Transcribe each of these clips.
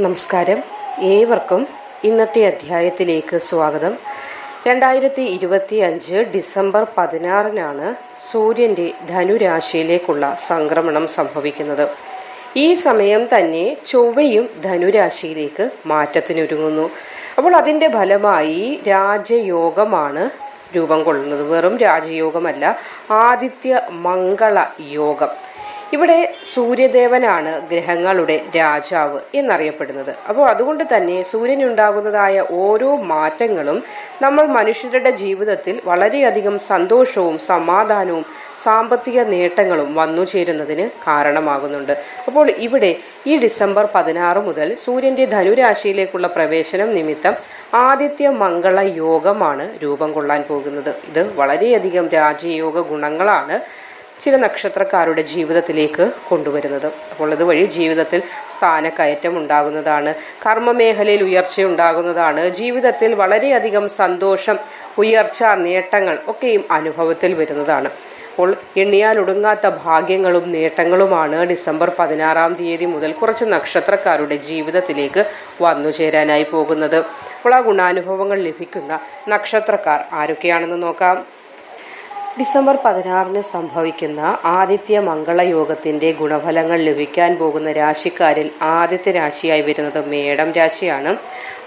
നമസ്കാരം. ഏവർക്കും ഇന്നത്തെ അധ്യായത്തിലേക്ക് സ്വാഗതം. രണ്ടായിരത്തി ഇരുപത്തി അഞ്ച് ഡിസംബർ പതിനാറിനാണ് സൂര്യന്റെ ധനുരാശിയിലേക്കുള്ള സംക്രമണം സംഭവിക്കുന്നത്. ഈ സമയം തന്നെ ചൊവ്വയും ധനുരാശിയിലേക്ക് മാറ്റത്തിനൊരുങ്ങുന്നു. അപ്പോൾ അതിന്റെ ഫലമായി രാജയോഗമാണ് രൂപം കൊള്ളുന്നത്. വെറും രാജയോഗമല്ല ആദിത്യ മംഗള യോഗം. ഇവിടെ സൂര്യദേവനാണ് ഗ്രഹങ്ങളുടെ രാജാവ് എന്നറിയപ്പെടുന്നത്. അപ്പോൾ അതുകൊണ്ട് തന്നെ സൂര്യനുണ്ടാകുന്നതായ ഓരോ മാറ്റങ്ങളും നമ്മൾ മനുഷ്യരുടെ ജീവിതത്തിൽ വളരെയധികം സന്തോഷവും സമാധാനവും സാമ്പത്തിക നേട്ടങ്ങളും വന്നു ചേരുന്നതിന് കാരണമാകുന്നുണ്ട്. അപ്പോൾ ഇവിടെ ഈ ഡിസംബർ പതിനാറ് മുതൽ സൂര്യന്റെ ധനുരാശിയിലേക്കുള്ള പ്രവേശനം നിമിത്തം ആദിത്യ മംഗള യോഗമാണ് രൂപം കൊള്ളാൻ പോകുന്നത്. ഇത് വളരെയധികം രാജയോഗ ഗുണങ്ങളാണ്. ചില നക്ഷത്രക്കാരുടെ ജീവിതത്തിലേക്ക് കൊണ്ടുവരുന്നത്. അപ്പോൾ അതുവഴി ജീവിതത്തിൽ സ്ഥാനക്കയറ്റം ഉണ്ടാകുന്നതാണ് കർമ്മമേഖലയിൽ ഉയർച്ച ഉണ്ടാകുന്നതാണ് ജീവിതത്തിൽ വളരെയധികം സന്തോഷം ഉയർച്ച നേട്ടങ്ങൾ ഒക്കെയും അനുഭവത്തിൽ വരുന്നതാണ്. അപ്പോൾ എണ്ണിയാൽ ഒടുങ്ങാത്ത ഭാഗ്യങ്ങളും നേട്ടങ്ങളുമാണ് ഡിസംബർ പതിനാറാം തീയതി മുതൽ കുറച്ച് നക്ഷത്രക്കാരുടെ ജീവിതത്തിലേക്ക് വന്നു ചേരാനായി പോകുന്നത്. അപ്പോൾ ആ ഗുണാനുഭവങ്ങൾ ലഭിക്കുന്ന നക്ഷത്രക്കാർ ആരൊക്കെയാണെന്ന് നോക്കാം. ഡിസംബർ പതിനാറിന് സംഭവിക്കുന്ന ആദിത്യ മംഗളയോഗത്തിന്റെ ഗുണഫലങ്ങൾ ലഭിക്കാൻ പോകുന്ന രാശിക്കാരിൽ ആദ്യത്തെ രാശിയായി വരുന്നത് മേടം രാശിയാണ്.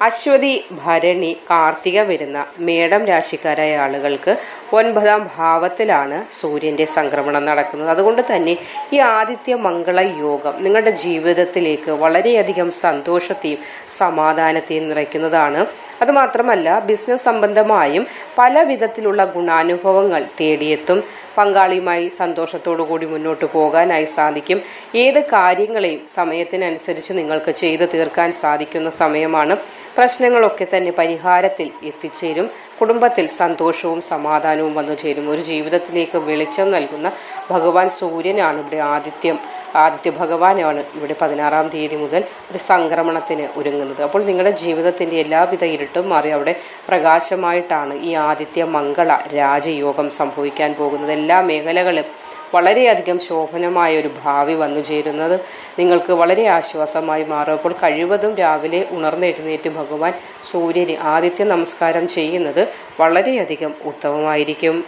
അശ്വതി ഭരണി കാർത്തിക വരുന്ന മേടം രാശിക്കാരായ ആളുകൾക്ക് ഒൻപതാം ഭാവത്തിലാണ് സൂര്യന്റെ സംക്രമണം നടക്കുന്നത്. അതുകൊണ്ട് തന്നെ ഈ ആദിത്യ മംഗള യോഗം നിങ്ങളുടെ ജീവിതത്തിലേക്ക് വളരെയധികം സന്തോഷത്തെയും സമാധാനത്തെയും നിറയ്ക്കുന്നതാണ്. അതുമാത്രമല്ല ബിസിനസ് സംബന്ധമായും പല വിധത്തിലുള്ള ഗുണാനുഭവങ്ങൾ തേടിയെത്തും പങ്കാളിയുമായി സന്തോഷത്തോടു കൂടി മുന്നോട്ട് പോകാനായി സാധിക്കും. ഏത് കാര്യങ്ങളെയും സമയത്തിനനുസരിച്ച് നിങ്ങൾക്ക് ചെയ്തു തീർക്കാൻ സാധിക്കുന്ന സമയമാണ്. പ്രശ്നങ്ങളൊക്കെ തന്നെ പരിഹാരത്തിൽ എത്തിച്ചേരും. കുടുംബത്തിൽ സന്തോഷവും സമാധാനവും വന്നു ചേരും. ഒരു ജീവിതത്തിലേക്ക് വെളിച്ചം നൽകുന്ന ഭഗവാൻ സൂര്യനാണ് ഇവിടെ ആദിത്യം. ആദിത്യ ഭഗവാനാണ് ഇവിടെ പതിനാറാം തീയതി മുതൽ ഒരു സംക്രമണത്തിന് ഒരുങ്ങുന്നത്. അപ്പോൾ നിങ്ങളുടെ ജീവിതത്തിന്റെ എല്ലാവിധ ഇരുട്ടും മാറി അവിടെ പ്രകാശമായിട്ടാണ് ഈ ആദിത്യ മംഗള രാജയോഗം സംഭവിക്കാൻ പോകുന്നത്. എല്ലാ മേഖലകളും വളരെയധികം ശോഭനമായ ഒരു ഭാവി വന്നു ചേരുന്നത് നിങ്ങൾക്ക് വളരെ ആശ്വാസമായി മാറും. അപ്പോൾ കഴിവതും രാവിലെ ഉണർന്നെഴുന്നേറ്റ് ഭഗവാൻ സൂര്യന് ആദിത്യ നമസ്കാരം ചെയ്യുന്നത് വളരെയധികം ഉത്തമമായിരിക്കും.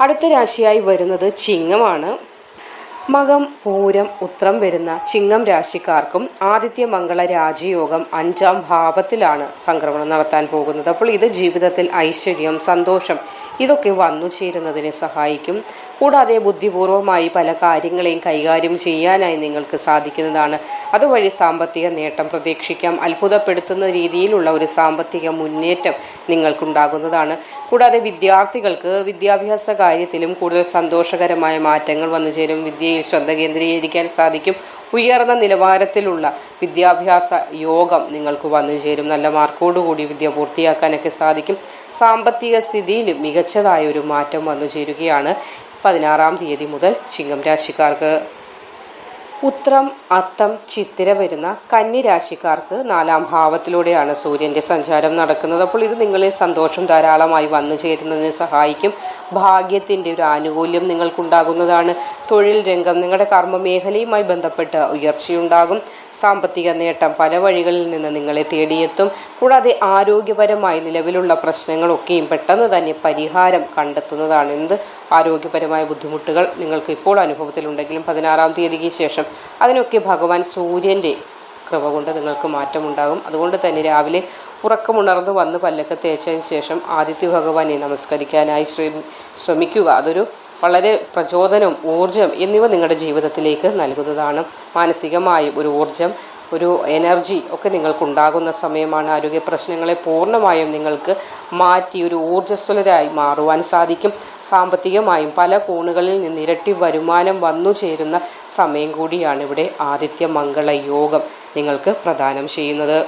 അടുത്ത രാശിയായി വരുന്നത് ചിങ്ങമാണ്. മകം പൂരം ഉത്രം വരുന്ന ചിങ്ങം രാശിക്കാർക്കും ആദിത്യ മംഗള രാജയോഗം അഞ്ചാം ഭാവത്തിലാണ് സംക്രമണം നടത്താൻ പോകുന്നത്. അപ്പോൾ ഇത് ജീവിതത്തിൽ ഐശ്വര്യം സന്തോഷം ഇതൊക്കെ വന്നു ചേരുന്നതിനെ സഹായിക്കും. കൂടാതെ ബുദ്ധിപൂർവമായി പല കാര്യങ്ങളെയും കൈകാര്യം ചെയ്യാനായി നിങ്ങൾക്ക് സാധിക്കുന്നതാണ് അതുവഴി സാമ്പത്തിക നേട്ടം പ്രതീക്ഷിക്കാം. അത്ഭുതപ്പെടുത്തുന്ന രീതിയിലുള്ള ഒരു സാമ്പത്തിക മുന്നേറ്റം നിങ്ങൾക്കുണ്ടാകുന്നതാണ്. കൂടാതെ വിദ്യാർത്ഥികൾക്ക് വിദ്യാഭ്യാസ കാര്യത്തിലും കൂടുതൽ സന്തോഷകരമായ മാറ്റങ്ങൾ വന്നു ചേരും. വിദ്യയിൽ ശ്രദ്ധ കേന്ദ്രീകരിക്കാൻ സാധിക്കും. ഉയർന്ന നിലവാരത്തിലുള്ള വിദ്യാഭ്യാസ യോഗം നിങ്ങൾക്ക് വന്നു ചേരും. നല്ല മാർക്കോടുകൂടി വിദ്യ പൂർത്തിയാക്കാനൊക്കെ സാധിക്കും. സാമ്പത്തിക സ്ഥിതിയിൽ മികച്ചതായ ഒരു മാറ്റം വന്നു ചേരുകയാണ് പതിനാറാം തീയതി മുതൽ ചിങ്ങം രാശിക്കാർക്ക്. ഉത്രം അത്തം ചിത്തിര വരുന്ന കന്നി രാശിക്കാർക്ക് നാലാം ഭാവത്തിലൂടെയാണ് സൂര്യന്റെ സഞ്ചാരം നടക്കുന്നത്. അപ്പോൾ ഇത് നിങ്ങളെ സന്തോഷം ധാരാളമായി വന്നു ചേരുന്നതിന് സഹായിക്കും. ഭാഗ്യത്തിന്റെ ഒരു ആനുകൂല്യം നിങ്ങൾക്കുണ്ടാകുന്നതാണ്. തൊഴിൽ രംഗം നിങ്ങളുടെ കർമ്മ മേഖലയുമായി ബന്ധപ്പെട്ട് ഉയർച്ചയുണ്ടാകും. സാമ്പത്തിക നേട്ടം പല വഴികളിൽ നിന്ന് നിങ്ങളെ തേടിയെത്തും. കൂടാതെ ആരോഗ്യപരമായി നിലവിലുള്ള പ്രശ്നങ്ങളൊക്കെയും പെട്ടെന്ന് തന്നെ പരിഹാരം കണ്ടെത്തുന്നതാണ്. എന്ത് ആരോഗ്യപരമായ ബുദ്ധിമുട്ടുകൾ നിങ്ങൾക്ക് ഇപ്പോൾ അനുഭവത്തിലുണ്ടെങ്കിലും പതിനാറാം തീയതിക്ക് ശേഷം അതിനൊക്കെ ഭഗവാൻ സൂര്യന്റെ കൃപ കൊണ്ട് നിങ്ങൾക്ക് മാറ്റമുണ്ടാകും. അതുകൊണ്ട് തന്നെ രാവിലെ ഉറക്കമുണർന്ന് വന്ന് പല്ലൊക്കെ തേച്ചതിന് ശേഷം ആദിത്യ ഭഗവാനെ നമസ്കരിക്കാനായി ശ്രമി ശ്രമിക്കുക. അതൊരു വളരെ പ്രചോദനം ഊർജം എന്നിവ നിങ്ങളുടെ ജീവിതത്തിലേക്ക് നൽകുന്നതാണ്. മാനസികമായും ഒരു ഊർജം ഒരു എനർജി ഒക്കെ നിങ്ങൾക്കുണ്ടാകുന്ന സമയമാണ് ആരോഗ്യ പ്രശ്നങ്ങളെ പൂർണമായും നിങ്ങൾക്ക് മാറ്റി ഒരു ഊർജസ്വലരായി മാറുവാൻ സാധിക്കും. സാമ്പത്തികമായും പല കോണുകളിൽ നിന്ന് ഇരട്ടി വരുമാനം വന്നു ചേരുന്ന സമയം കൂടിയാണ് ഇവിടെ ആദിത്യ മംഗള യോഗം നിങ്ങൾക്ക് പ്രദാനം ചെയ്യുന്നത്.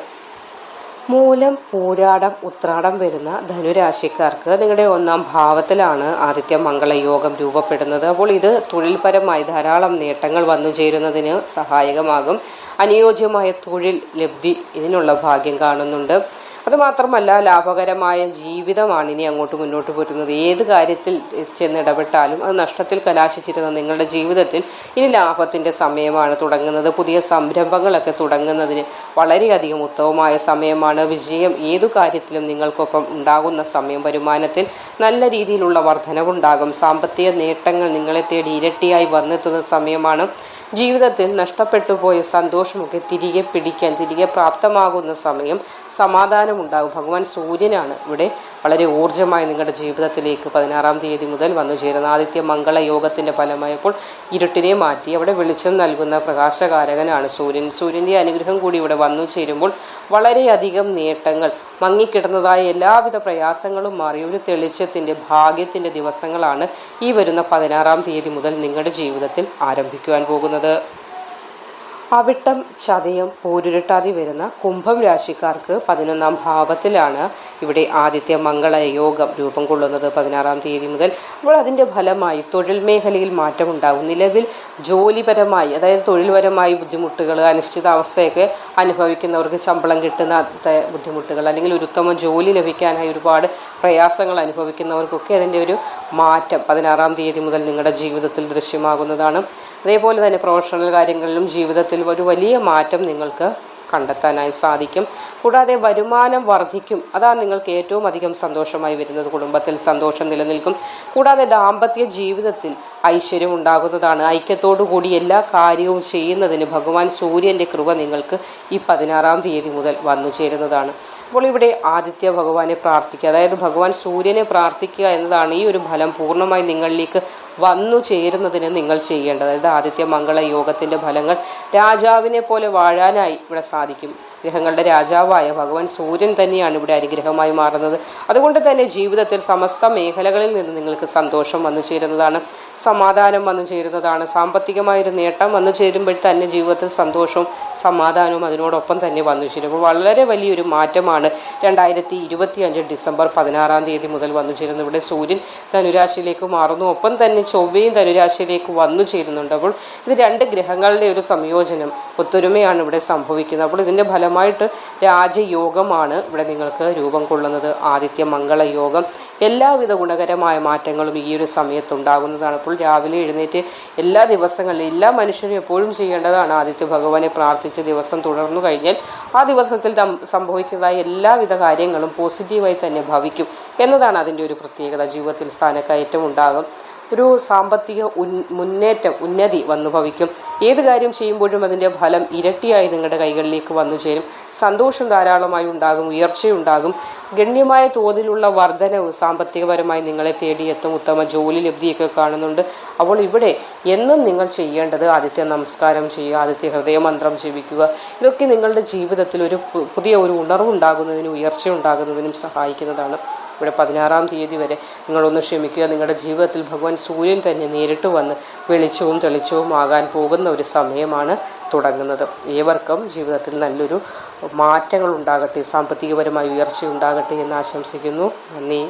മൂലം പൂരാടം ഉത്രാടം വരുന്ന ധനുരാശിക്കാർക്ക് നിങ്ങളുടെ ഒന്നാം ഭാവത്തിലാണ് ആദിത്യ മംഗളയോഗം രൂപപ്പെടുന്നത്. അപ്പോൾ ഇത് തൊഴിൽപരമായി ധാരാളം നേട്ടങ്ങൾ വന്നു ചേരുന്നതിന് സഹായകമാകും. അനുയോജ്യമായ തൊഴിൽ ലബ്ധി ഇതിനുള്ള ഭാഗ്യം കാണുന്നുണ്ട്. അതുമാത്രമല്ല ലാഭകരമായ ജീവിതമാണ് ഇനി അങ്ങോട്ട് മുന്നോട്ട് പോരുന്നത് ഏത് കാര്യത്തിൽ ചെന്ന് ഇടപെട്ടാലും അത് നഷ്ടത്തിൽ കലാശിച്ചിരുന്ന നിങ്ങളുടെ ജീവിതത്തിൽ ഇനി ലാഭത്തിന്റെ സമയമാണ് തുടങ്ങുന്നത്. പുതിയ സംരംഭങ്ങളൊക്കെ തുടങ്ങുന്നതിന് വളരെയധികം ഉത്തമമായ സമയമാണ്. വിജയം ഏതു കാര്യത്തിലും നിങ്ങൾക്കൊപ്പം ഉണ്ടാകുന്ന സമയം വരുമാനത്തിൽ നല്ല രീതിയിലുള്ള വർധനവുണ്ടാകും. സാമ്പത്തിക നേട്ടങ്ങൾ നിങ്ങളെ തേടി ഇരട്ടിയായി വന്നെത്തുന്ന സമയമാണ് ജീവിതത്തിൽ നഷ്ടപ്പെട്ടു പോയ സന്തോഷമൊക്കെ തിരികെ പിടിക്കാൻ തിരികെ പ്രാപ്തമാകുന്ന സമയം സമാധാനമുണ്ടാകും. ഭഗവാൻ സൂര്യനാണ് ഇവിടെ വളരെ ഊർജമായി നിങ്ങളുടെ ജീവിതത്തിലേക്ക് പതിനാറാം തീയതി മുതൽ വന്നു ചേരുന്ന ആദിത്യ മംഗള യോഗത്തിന്റെ ഫലമായപ്പോൾ ഇരുട്ടിനെ മാറ്റി അവിടെ വെളിച്ചം നൽകുന്ന പ്രകാശകാരകനാണ് സൂര്യൻ. സൂര്യന്റെ അനുഗ്രഹം കൂടി ഇവിടെ വന്നു ചേരുമ്പോൾ വളരെയധികം നേട്ടങ്ങൾ മങ്ങിക്കിടന്നതായ എല്ലാവിധ പ്രയാസങ്ങളും മാറി. ഒരു തെളിച്ചത്തിന്റെ ഭാഗ്യത്തിന്റെ ദിവസങ്ങളാണ് ഈ വരുന്ന പതിനാറാം തീയതി മുതൽ നിങ്ങളുടെ ജീവിതത്തിൽ ആരംഭിക്കുവാൻ പോകുന്നത്. അവിട്ടം ചതയം പോരുരുട്ടാതി വരുന്ന കുംഭം രാശിക്കാർക്ക് പതിനൊന്നാം ഭാവത്തിലാണ് ഇവിടെ ആദ്യത്തെ മംഗള യോഗം രൂപം കൊള്ളുന്നത്. പതിനാറാം തീയതി മുതൽ അപ്പോൾ അതിന്റെ ഫലമായി തൊഴിൽ മേഖലയിൽ മാറ്റമുണ്ടാകും നിലവിൽ ജോലിപരമായി അതായത് തൊഴിൽപരമായി ബുദ്ധിമുട്ടുകൾ അനിശ്ചിതാവസ്ഥയൊക്കെ അനുഭവിക്കുന്നവർക്ക് ശമ്പളം കിട്ടുന്ന ബുദ്ധിമുട്ടുകൾ അല്ലെങ്കിൽ ഒരു ഉത്തമ ജോലി ലഭിക്കാനായി ഒരുപാട് പ്രയാസങ്ങൾ അനുഭവിക്കുന്നവർക്കൊക്കെ അതിന്റെ ഒരു മാറ്റം പതിനാറാം തീയതി മുതൽ നിങ്ങളുടെ ജീവിതത്തിൽ ദൃശ്യമാകുന്നതാണ്. അതേപോലെ തന്നെ പ്രൊഫഷണൽ കാര്യങ്ങളിലും ജീവിതത്തിൽ ഒരു വലിയ മാറ്റം നിങ്ങൾക്ക് കണ്ടെത്താനായി സാധിക്കും. കൂടാതെ വരുമാനം വർദ്ധിക്കും. അതാണ് നിങ്ങൾക്ക് ഏറ്റവും അധികം സന്തോഷമായി വരുന്നത്. കുടുംബത്തിൽ സന്തോഷം നിലനിൽക്കും. കൂടാതെ ദാമ്പത്യ ജീവിതത്തിൽ ഐശ്വര്യം ഉണ്ടാകുന്നതാണ്. ഐക്യത്തോടു കൂടി എല്ലാ കാര്യവും ചെയ്യുന്നതിന് ഭഗവാൻ സൂര്യന്റെ കൃപ നിങ്ങൾക്ക് ഈ പതിനാറാം തീയതി മുതൽ വന്നു ചേരുന്നതാണ്. അപ്പോൾ ഇവിടെ ആദിത്യ ഭഗവാനെ പ്രാർത്ഥിക്കുക. അതായത് ഭഗവാൻ സൂര്യനെ പ്രാർത്ഥിക്കുക എന്നതാണ് ഈ ഒരു ഫലം പൂർണമായി നിങ്ങളിലേക്ക് വന്നു ചേരുന്നതിന് നിങ്ങൾ ചെയ്യേണ്ടത്. അതായത് ആദിത്യ മംഗള യോഗത്തിന്റെ ഫലങ്ങൾ രാജാവിനെ പോലെ വാഴാനായി ഇവിടെ സാധിക്കും. ഗ്രഹങ്ങളുടെ രാജാവായ ഭഗവാൻ സൂര്യൻ തന്നെയാണ് ഇവിടെ അനുഗ്രഹമായി മാറുന്നത്. അതുകൊണ്ട് തന്നെ ജീവിതത്തിൽ സമസ്ത മേഖലകളിൽ നിന്ന് നിങ്ങൾക്ക് സന്തോഷം വന്നു ചേരുന്നതാണ് സമാധാനം വന്നു ചേരുന്നതാണ് സാമ്പത്തികമായൊരു നേട്ടം വന്നു ചേരുമ്പോൾ തന്നെ ജീവിതത്തിൽ സന്തോഷവും സമാധാനവും അതിനോടൊപ്പം തന്നെ വന്നു ചേരും. വളരെ വലിയൊരു മാറ്റമാണ് രണ്ടായിരത്തി ഇരുപത്തി അഞ്ച് ഡിസംബർ പതിനാറാം തീയതി മുതൽ വന്നു ചേരുന്നത്. ഇവിടെ സൂര്യൻ ധനുരാശിയിലേക്ക് മാറുന്നു. ഒപ്പം തന്നെ ചൊവ്വയും ധനുരാശിയിലേക്ക് വന്നു ചേരുന്നുണ്ട്. അപ്പോൾ ഇത് രണ്ട് ഗ്രഹങ്ങളുടെ ഒരു സംയോജനം ഒത്തൊരുമയാണ് ഇവിടെ സംഭവിക്കുന്നത്. അപ്പോൾ ഇതിന്റെ ഫലമായിട്ട് രാജയോഗമാണ് ഇവിടെ നിങ്ങൾക്ക് രൂപം കൊള്ളുന്നത്. ആദിത്യ മംഗള യോഗം എല്ലാവിധ ഗുണകരമായ മാറ്റങ്ങളും ഈ ഒരു സമയത്തുണ്ടാകുന്നതാണ്. അപ്പോൾ രാവിലെ എഴുന്നേറ്റ് എല്ലാ ദിവസങ്ങളിലും എല്ലാ മനുഷ്യരും എപ്പോഴും ചെയ്യേണ്ടതാണ് ആദിത്യ ഭഗവാനെ പ്രാർത്ഥിച്ച് ദിവസം തുടർന്നു കഴിഞ്ഞാൽ ആ ദിവസത്തിൽ സംഭവിക്കുന്നതായ എല്ലാവിധ കാര്യങ്ങളും പോസിറ്റീവായി തന്നെ ഭവിക്കും എന്നതാണ് അതിന്റെ ഒരു പ്രത്യേകത. ജീവിതത്തിൽ സ്ഥാനക്കയറ്റം ഉണ്ടാകും ഒരു സാമ്പത്തിക മുന്നേറ്റം ഉന്നതി വന്നു ഭവിക്കും. ഏത് കാര്യം ചെയ്യുമ്പോഴും അതിന്റെ ഫലം ഇരട്ടിയായി നിങ്ങളുടെ കൈകളിലേക്ക് വന്നു ചേരും. സന്തോഷം ധാരാളമായി ഉണ്ടാകും ഉയർച്ചയുണ്ടാകും. ഗണ്യമായ തോതിലുള്ള വർധനവ് സാമ്പത്തികപരമായി നിങ്ങളെ തേടിയെത്തും. ഉത്തമ ജോലി ലബ്ധിയൊക്കെ കാണുന്നുണ്ട്. അപ്പോൾ ഇവിടെ എന്നും നിങ്ങൾ ചെയ്യേണ്ടത് ആദിത്യ നമസ്കാരം ചെയ്യുക ആദിത്യ ഹൃദയമന്ത്രം ജീവിക്കുക ഇതൊക്കെ നിങ്ങളുടെ ജീവിതത്തിൽ ഒരു പുതിയ ഒരു ഉണർവുണ്ടാകുന്നതിനും ഉയർച്ച ഉണ്ടാകുന്നതിനും സഹായിക്കുന്നതാണ്. ഇവിടെ പതിനാറാം തീയതി വരെ നിങ്ങളൊന്ന് ക്ഷമിക്കുക. നിങ്ങളുടെ ജീവിതത്തിൽ ഭഗവാൻ സൂര്യൻ തന്നെ നേരിട്ട് വന്ന് വെളിച്ചവും തെളിച്ചവും ആകാൻ പോകുന്ന ഒരു സമയമാണ് തുടങ്ങുന്നത്. ഏവർക്കും ജീവിതത്തിൽ നല്ലൊരു മാറ്റങ്ങൾ ഉണ്ടാകട്ടെ സാമ്പത്തികപരമായ ഉയർച്ച ഉണ്ടാകട്ടെ എന്ന് ആശംസിക്കുന്നു. നന്ദി.